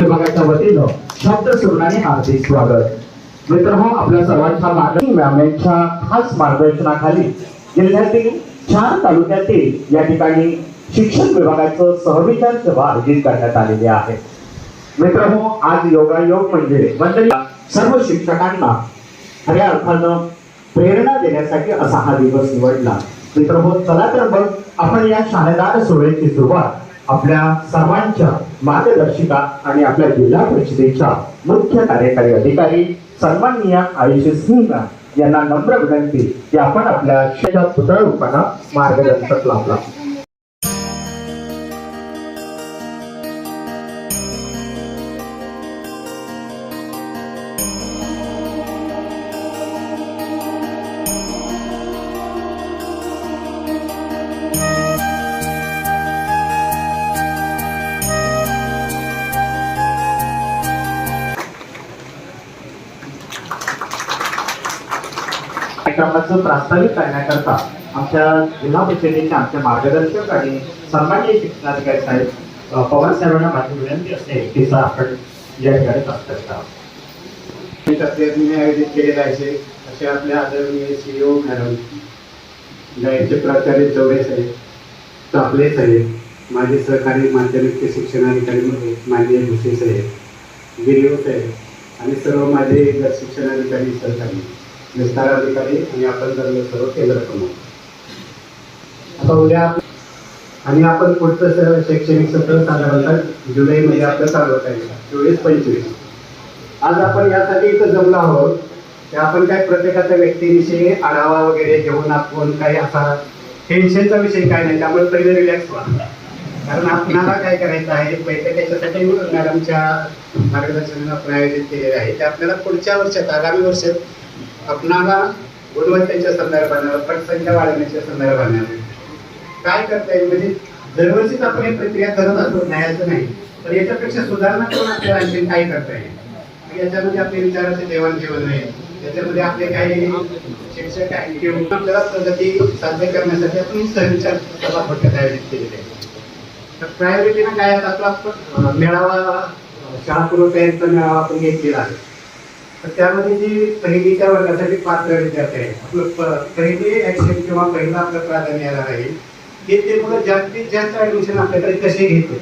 विभागाच्या वतीनं शब्द सुरणाने हार्दिक स्वागत. मित्रांनो आपल्या सर्वांच्या मागणी मॅम यांच्या खास मार्गदर्शनाखाली जिल्ह्यातील चार तालुक्यातील या ठिकाणी शिक्षण विभागाचं सहविचार सभा आयोजित करण्यात आलेली आहे. मित्रांनो आज योगायोग म्हणजे वंदनीय सर्व शिक्षकांना खऱ्या अर्थानं प्रेरणा देण्यासाठी असा हा दिवस निवडला. मित्रांनो चला तर मग आपण या शाळेदार सोहळ्याची सुरुवात आपल्या सर्वांच्या मार्गदर्शिका आणि आपल्या जिल्हा परिषदेच्या मुख्य कार्यकारी अधिकारी सन्माननीय आयुष्य सिंह यांना नम्र विनंती की आपण आपल्या शेतात पुतळ रूपानं मार्गदर्शक लाभला. कार्यक्रमाचं प्रास्ताविक करण्याकरता आमच्या जिल्हा परिषदेच्या आमच्या मार्गदर्शक आणि सन्माननीय शिक्षणाधिकारी साहेब पवार साहेबांना माझी विनंती असते की सर आपण या ठिकाणी प्रास्ताविक आयोजित केलेला आहे. असे आपल्या आदरणीय सीईओ मॅडम गायचे प्राचार्य चौरे साहेब चापले साहेब माझे सहकारी माध्यमिक शिक्षणाधिकारी मध्ये माननीय भुसे साहेब गिरिओ साहेब आणि सर्व माझे शिक्षणाधिकारी सहकारी. विस्तार अधिकारी आणि आपण जर सर्व केंद्र प्रमुख आता उद्या आणि आपण पुढचं शैक्षणिक सत्र साधारणतः जुलैमध्ये आपलं चालू आहे. चोवीस पंचवीस. आज आपण यासाठी इथं जमलो आहोत. की आपण काय प्रत्येकाच्या व्यक्तीविषयी आढावा वगैरे घेऊन आपण काही असा टेन्शनचा विषय काय नाही त्यामुळे पहिले रिलॅक्स व्हा. कारण आपणाला काय करायचं आहे पहिले त्याच्यासाठी मॅडमच्या मार्गदर्शनानं आपण आयोजित केलेले आहे. ते आपल्याला पुढच्या वर्षात आगामी वर्षात आपणाला गुणवत्तेच्या संदर्भानं पटसंख्या वाढवण्याच्या संदर्भानं. काय करता येईल? म्हणजे दरवर्षीच आपण ही प्रक्रिया करत असतो न्यायाचं नाही. तर याच्यापेक्षा सुधारणा करून आपल्याला आणखी काय करता येईल? याच्यामध्ये आपले विचाराचे देवाणघेवाण आहे याच्यामध्ये आपले काही शिक्षक आहे किंवा आपल्याला प्रगती साध्य करण्यासाठी आपण सहविचार सभा थोडक्यात आयोजित केलेली आहे तर प्रायोरिटीनं काय आहे आपला मेळावा शाळा पूर्व तयारीचा मेळावा आपण घेतलेला आहे. तर त्यामध्ये जी पहिलीच्या वर्गासाठी पात्र विद्यार्थी आहे आपलं प- पहिली ऍक्शन किंवा पहिलं आपलं प्राधान्य राहील हे की ते मुलं जास्तीत जास्त ऍडमिशन आपल्याकडे कसे घेते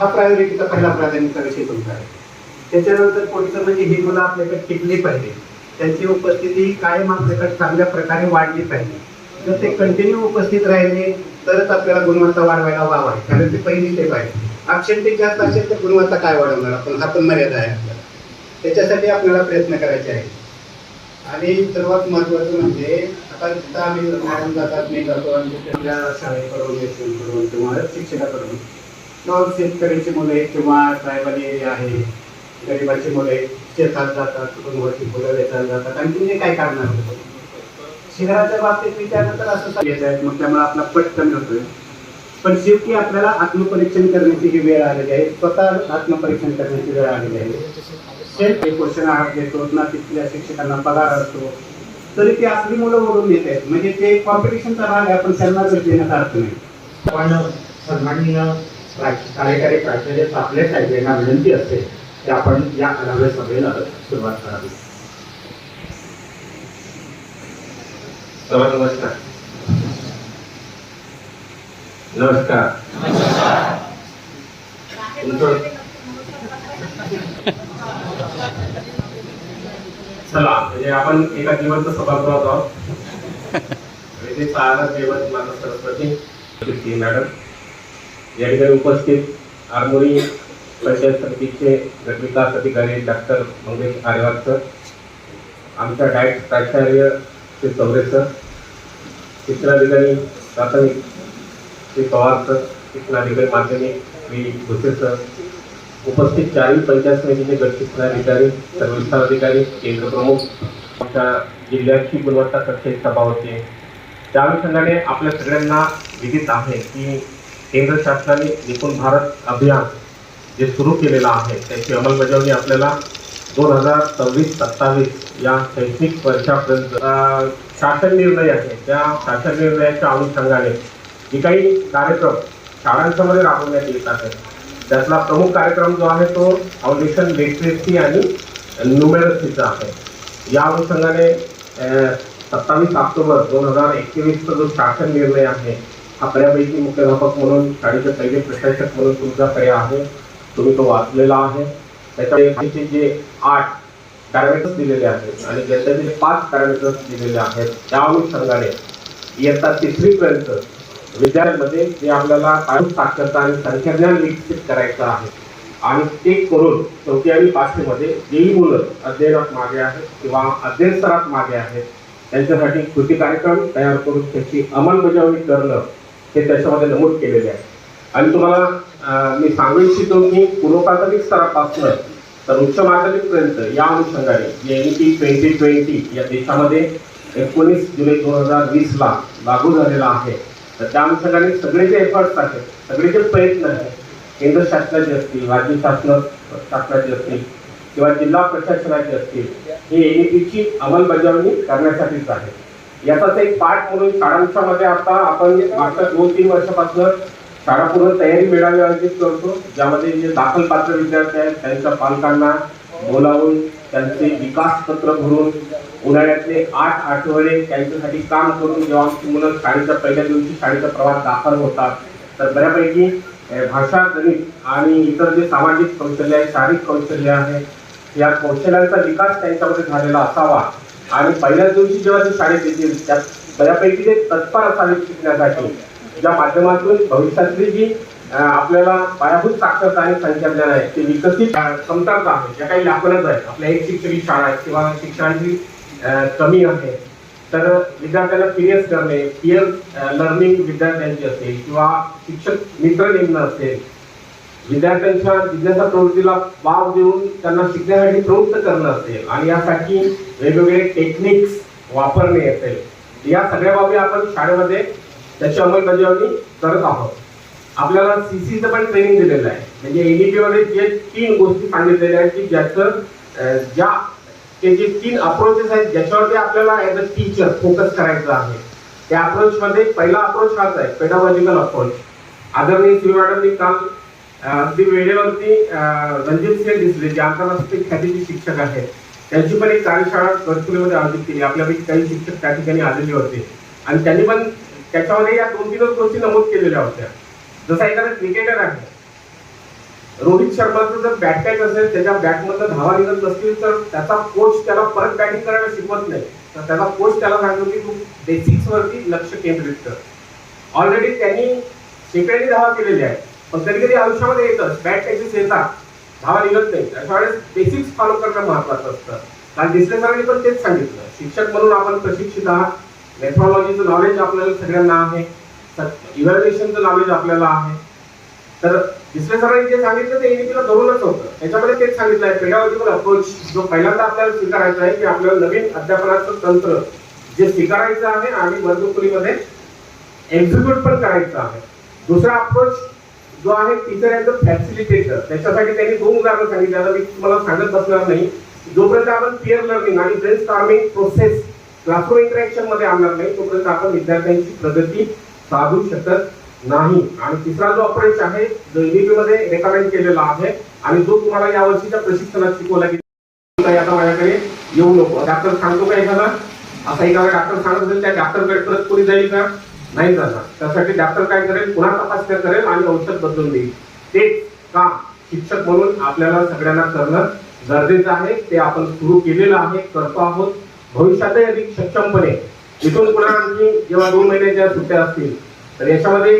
हा प्रायोरिटीचा पहिला प्राधान्याचा विषय तुमचा आहे. त्याच्यानंतर पुढचं म्हणजे ही मुलं आपल्याकडे टिकली पाहिजे. त्यांची उपस्थिती कायम आपल्याकडे चांगल्या प्रकारे वाढली पाहिजे. जर ते कंटिन्यू उपस्थित राहिले तरच आपल्याला गुणवत्ता वाढवायला वाव आहे. कारण ते पहिली स्टेप आहे. अक्षरते जास्त असेल तर गुणवत्ता काय वाढवणार? आपण हा पण मर्यादा आहे. त्याच्यासाठी आपल्याला प्रयत्न करायचे आहे आणि सर्वात महत्वाचं म्हणजे आता जिथं आम्ही मॅडम जातात मी जातो आणि तिथल्या शाळेकडून येथून किंवा शिक्षकाकडून किंवा शेतकऱ्यांची मुलं किंवा ट्रायबल एरिया आहे गरिबाची मुलं आहेत शेतात जातात कुठून फुलं वेचायला जातात आणि म्हणजे काय करणार होतं? शहराच्या बाबतीत विचारलं तर असं सांगायचं आहे मग त्यामुळे आपला पटकन होतोय. पण शेवटी आपल्याला आत्मपरीक्षण करण्याची ही वेळ आलेली आहे स्वतः आत्मपरीक्षण करण्याची वेळ आलेली आहे. सेल्फ क्वेश्चन आहार देतो ना तिथल्या शिक्षकांना पगार असतो. तरी ते आपली मुलं ओढून येत आहेत. म्हणजे ते कॉम्पिटिशनचा भाग आहे आपण त्यांना जर देण्याचा अर्थ नाही. पण सन्माननीय कार्यकारी प्राचार्य आपले साहेब यांना विनंती असते की आपण या आढाव्या सभेला सुरुवात करावी. नमस्कार. नमस्कार. तुमचं चला म्हणजे आपण एका जिवंत सभागृहात आहोत. आणि ते चालत जेवण माता सरस्वती. मॅडम. या ठिकाणी उपस्थित आरमोरी पंचायत समितीचे गटविकास अधिकारी डॉक्टर मंगेश आरेवार सर आमच्या डायट प्राचार्य श्री चौरे सर शिक्षणाधिकारी प्राथमिक श्री पवार सर शिक्षणाधिकारी माध्यमिक श्री भुसे सर उपस्थित चारही पंचायत समितीचे गटशिक्षण अधिकारी सर्व अधिकारी केंद्र प्रमुख आमच्या जिल्ह्याची गुणवत्ता कक्षेत सभा होते. त्या अनुषंगाने आपल्या सगळ्यांना विदित आहे की केंद्र शासनाने निपुण भारत अभियान जे सुरू केलेलं आहे त्याची अंमलबजावणी आपल्याला दोन हजार सव्वीस सत्तावीस या शैक्षणिक वर्षापर्यंत शासन निर्णय आहे. त्या शासन निर्णयाच्या अनुषंगाने जे काही कार्यक्रम शाळांच्यामध्ये राबवण्यात येत आहेत त्यातला प्रमुख कार्यक्रम जो आहे तो फाउंडेशन लिटरेसी आणि न्युमेरसीचा आहे. या अनुषंगाने सत्तावीस ऑक्टोबर दोन हजार एकवीसचा जो शासन निर्णय आहे हा बऱ्यापैकी मुख्याध्यापक म्हणून शाळेचे पहिले प्रशासक म्हणून तुमच्याकडे आहे. तुम्ही तो वाचलेला आहे. त्याच्यामध्ये जे आठ पॅरामीटर्स दिलेले आहेत आणि ज्याच्यातील पाच पॅरामीटर्स दिलेले आहेत त्या अनुषंगाने इयत्ता तिसरीपर्यंत विद्यार्थ्यांमध्ये जे आपल्याला कायम साक्षरता आणि संख्याज्ञान विकसित करायचं आहे. आणि ते करून चौथी आणि पाचवीमध्ये जेही मुलं अध्ययनात मागे आहेत किंवा अध्ययन स्तरात मागे आहेत त्यांच्यासाठी कृती कार्यक्रम तयार करून त्याची अंमलबजावणी करणं हे त्याच्यामध्ये नमूद केलेले आहे. आणि तुम्हाला मी सांगू इच्छितो की पूर्वप्राथमिक स्तरापासून तर उच्च माध्यमिकपर्यंत या अनुषंगाने एन पी ट्वेंटी ट्वेंटी या देशामध्ये एकोणीस जुलै दोन हजार वीसला लागू झालेला आहे. तर त्या अनुषंगाने सगळे जे एफर्ट्स आहेत सगळे जे प्रयत्न आहेत केंद्र शासनाचे असतील राज्य शासन शासनाचे असतील किंवा जिल्हा प्रशासनाचे असतील हे एनईपीची अंमलबजावणी करण्यासाठीच आहे. याचाच एक पाठ म्हणून शाळांच्यामध्ये आता आपण मागच्या दोन तीन वर्षापासून शाळा पूर्ण तयारी मेळावे आयोजित करतो ज्यामध्ये जे दाखल पात्र विद्यार्थी आहेत त्यांच्या पालकांना बोलावून त्यांचे विकास पत्र भरून उन्हाळ्यातले आठ आठवडे त्यांच्यासाठी काम करून जेव्हा आमची मुलं शाळेच्या पहिल्या दिवशी शाळेचा प्रवास दाखल होतात तर बऱ्यापैकी भाषा गणित आणि इतर जे सामाजिक कौशल्य आहे शारीरिक कौशल्य आहे या कौशल्यांचा विकास त्यांच्यामध्ये झालेला असावा. आणि पहिल्याच दिवशी जेव्हा ते शाळेत येतील त्यात बऱ्यापैकी ते तत्पर असावे शिकण्यासाठी. ज्या माध्यमातून भविष्यातली जी आपल्याला पायाभूत साक्षरता आणि संख्याज्ञान आहेत ते विकसित कमतरता आहे ज्या काही व्यापनच आहेत. आपल्या एक शिक्षकी शाळा आहेत किंवा शिक्षणाची कमी आहे तर विद्यार्थ्यांना सिरियस करणे पियर लर्निंग विद्यार्थ्यांची असेल किंवा शिक्षक मित्र नेमणं असेल विद्यार्थ्यांच्या जिज्ञासा प्रवृत्तीला वाव देऊन त्यांना शिकण्यासाठी प्रवृत्त करणं असेल आणि यासाठी वेगवेगळे टेक्निक्स वापरणे असेल या सगळ्या बाबी आपण शाळेमध्ये त्याची अंमलबजावणी करत आहोत. आपल्याला सीसीचं पण ट्रेनिंग दिलेलं आहे. म्हणजे एनईपीमध्ये जे तीन गोष्टी सांगितलेल्या आहेत की ज्याचं ज्या ते जे तीन अप्रोचेस आहेत ज्याच्यावरती आपल्याला ॲज अ टीचर फोकस करायचं आहे त्या अप्रोच मध्ये पहिला अप्रोच हाच आहे पेडॉलॉजिकल अप्रोच आदरणीय श्री मॅडमनी काल अगदी वेळेवरती रणजित सिंह दिसले जे आंतरराष्ट्रीय ख्यातीचे शिक्षक आहेत. त्यांची पण एक कार्यशाळा गडचिरोलीमध्ये आयोजित केली. आपल्यापैकी काही शिक्षक त्या ठिकाणी आलेले होते. आणि त्यांनी पण त्याच्यामध्ये या दोन तीनच गोष्टी नमूद केलेल्या होत्या. जसा एखादा क्रिकेटर आहे. रोहित शर्माचं जर बॅट पॅच असेल त्याच्या बॅटमधनं धावा निघत नसतील तर त्याचा कोच त्याला परत बॅटिंग करायला शिकवत नाही. तर त्याचा कोच त्याला सांगतो की तू बेसिक्सवरती लक्ष केंद्रित कर. ऑलरेडी त्यांनी शेकड्यांनी धावा केलेल्या आहेत. पण कधी कधी आयुष्यामध्ये येतं बॅट पॅचेस येतात धावा निघत नाही अशा वेळेस बेसिक्स फॉलो करणं महत्वाचं असतं. कारण डिस्ले सरांनी पण तेच सांगितलं. शिक्षक म्हणून आपण प्रशिक्षित आहात. मेथॉलॉजीचं नॉलेज आपल्याला सगळ्यांना आहे. इव्हॅल्युएशनचं नॉलेज आपल्याला आहे. तर दुसऱ्या सरांनी जे सांगितलं ते एनपीला धरूनच होतं. त्याच्यामध्ये तेच सांगितलं आहे पेडालॉजिकल अप्रोच जो पहिल्यांदा आपल्याला स्वीकारायचा आहे की आपल्याला नवीन अध्यापनाचं तंत्र जे स्वीकारायचं आहे आणि वर्गखोलीमध्ये एक्झिक्यूट पण करायचं आहे. दुसरा अप्रोच जो आहे टीचर ॲज अ फॅसिलिटेटर त्याच्यासाठी त्यांनी दोन उदाहरणं सांगितली. आता मी तुम्हाला सांगत बसणार नाही. जोपर्यंत आपण पिअर लर्निंग आणि ब्रेन स्टॉर्मिंग प्रोसेस क्लासरूम इंटरॅक्शनमध्ये आणणार नाही तोपर्यंत आपण विद्यार्थ्यांची प्रगती साधू शकत नाही. आणि तिसरा जो अप्रोच आहे जो मध्ये रेकमेंड केलेला आहे आणि जो तुम्हाला या वर्षीच्या प्रशिक्षणात शिकवला गेला आता माझ्याकडे येऊ नको. डॉक्टर सांगतो का एखादा? असा एखादा डॉक्टर सांगत असेल त्या डॉक्टरकडे परत कोणी जाईल का? नाही जाणार. त्यासाठी डॉक्टर काय करेल? पुन्हा तपासण्या करेल आणि औषध बदलून देईल. तेच काम शिक्षक म्हणून आपल्याला सगळ्यांना करणं गरजेचं आहे. ते आपण सुरू केलेलं आहे करतो आहोत. भविष्यातही अधिक सक्षमपणे. इथून पुन्हा आमची जेव्हा दोन महिन्याच्या सुट्ट्या असतील तर याच्यामध्ये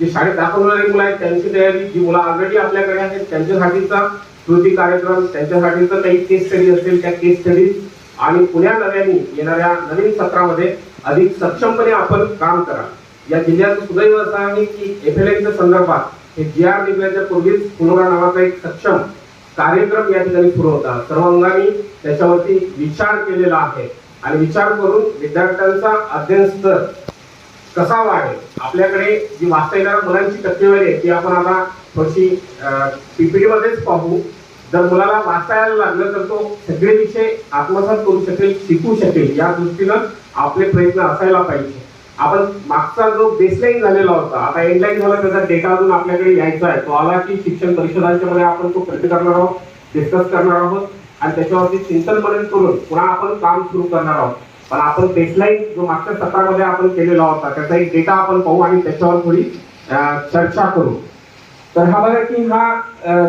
जे शाळेत दाखवणारे मुलं आहेत त्यांची तयारी जी मुलं ऑलरेडी आपल्याकडे आहेत त्यांच्यासाठीचा कृती कार्यक्रम त्यांच्यासाठीचा काही केस स्टडी असेल त्या केस स्टडीज आणि पुण्या नव्याने येणाऱ्या नवीन सत्रामध्ये अधिक सक्षमपणे आपण काम करा या जिल्ह्याचं सुदैव असं आहे की एफएलएनच्या संदर्भात हे जी आर निघण्याच्या पूर्वीच पुनरा नावाचा एक सक्षम कार्यक्रम या ठिकाणी सुरू होता. सर्वांगाने त्याच्यावरती विचार केलेला आहे. आणि विचार करून विद्यार्थ्यांचा अध्ययन स्तर कसा वाढेल? आपल्याकडे जी वाचता येणाऱ्या मुलांची टक्केवारी आहे ती आपण आता थोडीशी पीपीडीमध्येच पाहू. जर मुलाला वाचता यायला लागलं तर तो सगळे विषय आत्मसात करू शकेल शिकू शकेल या दृष्टीनं आपले प्रयत्न असायला पाहिजे. आपण मागचा जो बेसलाईन झालेला होता आता एंडलाईन झाला त्याचा डेटा अजून आपल्याकडे यायचा आहे. तो आला की शिक्षण परिषदांच्या मध्ये आपण तो प्रिंट करणार आहोत डिस्कस करणार आहोत. आणि त्याच्यावरती चिंतन मनन करून पुन्हा आपण काम सुरू करणार आहोत. पण आपण बेसलाईन जो मागच्या सत्रामध्ये आपण केलेला होता त्याचा एक डेटा आपण पाहू आणि त्याच्यावर थोडी चर्चा करू. तर हा बघा की हा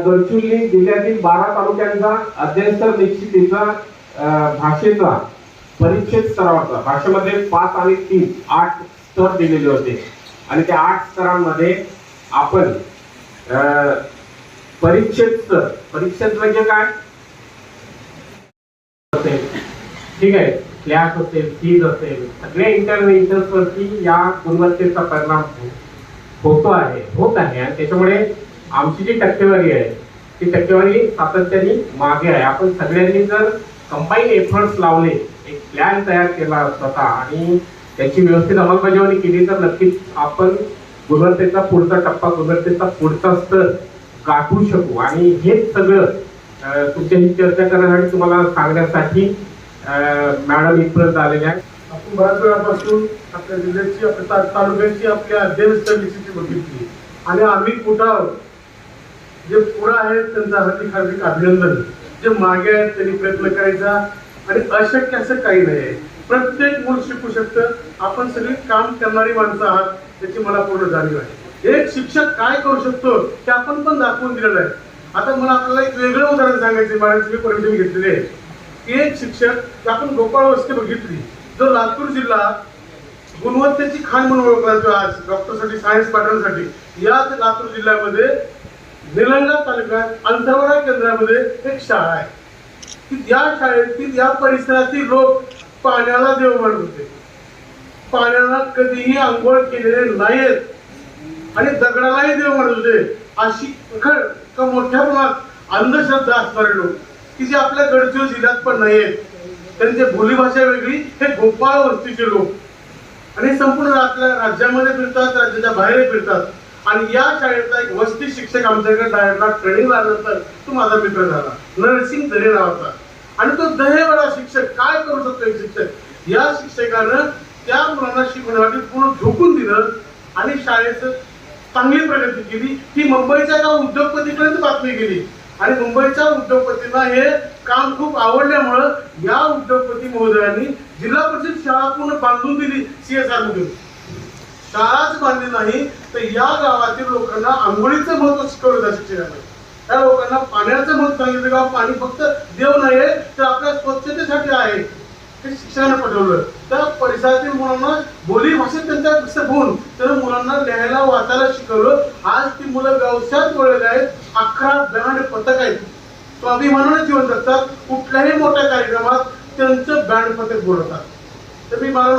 गडचिरोली जिल्ह्यातील बारा तालुक्यांचा अध्ययन निश्चितीचा भाषेचा परिच्छेद स्तरावरचा भाषेमध्ये पाच आणि तीन आठ स्तर दिलेले होते. आणि त्या आठ स्तरांमध्ये आपण परीक्षेत परिच्छेद स्तर परिच्छेद म्हणजे काय असेल ठीक आहे. क्लॅश असेल फीज असेल सगळ्या इंटरव्हेन्शन्स वरती या गुणवत्तेचा परिणाम हो-, होतो आहे होत आहे. आणि त्याच्यामुळे आमची जी टक्केवारी आहे ती टक्केवारी सातत्याने मागे आहे. आपण सगळ्यांनी जर कंबाईन एफर्ट्स लावले एक प्लॅन तयार केला स्वतः आणि त्याची व्यवस्थित अंमलबजावणी केली तर नक्कीच आपण गुणवत्तेचा पुढचा टप्पा गुणवत्तेचा पुढचा स्तर गाठू शकू. आणि हेच सगळं तुमच्याशी चर्चा करण्यासाठी तुम्हाला सांगण्यासाठी मॅडम इथपर्यंत आलेल्या आहेत. आपण बऱ्याच वेळापासून आपल्या जिल्ह्याची आपल्या तालुक्याची आपल्या अध्ययनस्थळी बघितली. आणि आम्ही कुठं आहोत जे पुढं आहेत त्यांचं हार्दिक हार्दिक अभिनंदन. जे मागे आहेत त्यांनी प्रयत्न करायचा. आणि अशक्य असं काही नाही आहे. प्रत्येक मूल शिकू शकतं. आपण सगळी काम करणारी माणसं आहात त्याची मला पूर्ण जाणीव आहे. एक शिक्षक काय करू शकतो ते आपण पण दाखवून दिलेलं आहे. आता मला आपल्याला एक वेगळं उदाहरण सांगायचं मॅडमची परमिशन घेतलेली आहे. की एक शिक्षक आपण गोपाळ वस्ती बघितली. जो लातूर जिल्हा गुणवत्तेची खाण म्हणून ओळखला जातो आज डॉक्टरसाठी सायन्स पाठवण्यासाठी याच लातूर जिल्ह्यामध्ये निलंगा तालुक्यात अंतरवरा केंद्रामध्ये एक शाळा आहे. की या शाळेतील या परिसरातील लोक पाण्याला देव मानत होते. पाण्याला कधीही आंघोळ केलेले नाहीत. आणि दगडालाही देव म्हणत होते. अशी खर का मोठ्या प्रमाणात अंधश्रद्धा असणारे लोक. की जे आपल्या गडचिरोली जिल्ह्यात पण नाहीयेत त्यांची बोलीभाषा वेगळी हे गोपाळ वस्तीचे लोक. आणि संपूर्ण आपल्या राज्यामध्ये फिरतात राज्याच्या बाहेर फिरतात. आणि या शाळेतला एक वस्ती शिक्षक आमच्याकडे डायरेक्टला ट्रेनिंग आल्यानंतर तो माझा मित्र झाला. नरसिंग दरे नावाचा. आणि तो दहेवाला शिक्षक. काय करू शकतो एक शिक्षक? या शिक्षकानं त्या मुलांना शिकवण्यासाठी पूर्ण झोकून दिलं आणि शाळेचं चांगली प्रगती केली. ही मुंबईच्या एका उद्योगपतीपर्यंत बातमी गेली. आणि मुंबईच्या उद्योगपतींना हे काम खूप आवडल्यामुळं या उद्योगपती महोदयांनी जिल्हा परिषद शाळा पूर्ण बांधून दिली सीएसआर मधून. शाळाच बांधली नाही तर या गावातील लोकांना आंघोळीचं महत्त्व शिकवलं त्या शिक्षकांना त्या लोकांना पाण्याचं महत्त्व सांगितलं का पाणी फक्त देव नाही तर आपल्या स्वच्छतेसाठी आहे. शिक्षण शिक्षकांना पटवलं. तर परिसरातील मुलांना बोली भाषेत त्यांचा कसं होऊन तर मुलांना लिहायला वाचायला शिकवलं. आज ती मुलं व्यवसायात वळलेली आहेत. अकरा बँड पथक आहेत. स्वाभिमानाने जीवन जगतात कुठल्याही मोठ्या कार्यक्रमात त्यांचं बँड पथक बोलवतात. तर मी मला